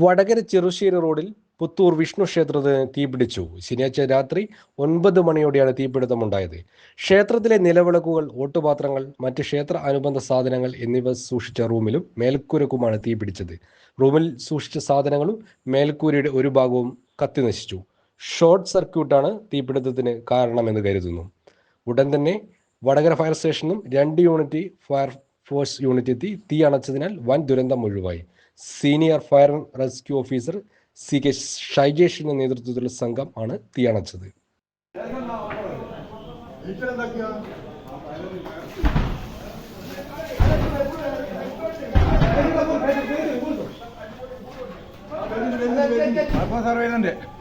വടകര ചെറുശ്ശേരി റോഡിൽ പുത്തൂർ വിഷ്ണു ക്ഷേത്രത്തിന് തീപിടിച്ചു ശനിയാഴ്ച രാത്രി ഒൻപത് മണിയോടെയാണ് തീപിടുത്തമുണ്ടായത് ക്ഷേത്രത്തിലെ നിലവിളക്കുകൾ ഓട്ടുപാത്രങ്ങൾ മറ്റ് ക്ഷേത്ര അനുബന്ധ സാധനങ്ങൾ എന്നിവ സൂക്ഷിച്ച റൂമിലും മേൽക്കൂരക്കുമാണ് തീപിടിച്ചത് റൂമിൽ സൂക്ഷിച്ച സാധനങ്ങളും മേൽക്കൂരയുടെ ഒരു ഭാഗവും കത്തി നശിച്ചു. ഷോർട്ട് സർക്യൂട്ടാണ് തീപിടുത്തത്തിന് കാരണമെന്ന് കരുതുന്നു. ഉടൻ തന്നെ വടകര ഫയർ സ്റ്റേഷനും രണ്ട് യൂണിറ്റ് ഫയർ ഫോഴ്സ് യൂണിറ്റ് എത്തി. തീ അണച്ചതിനാൽ വൻ ദുരന്തം ഒഴിവായി. Senior fire rescue officer C K ഷൈജേഷിന്റെ നേതൃത്വത്തിലുള്ള സംഘം ആണ് തീയണച്ചത് സർവേലന്റ്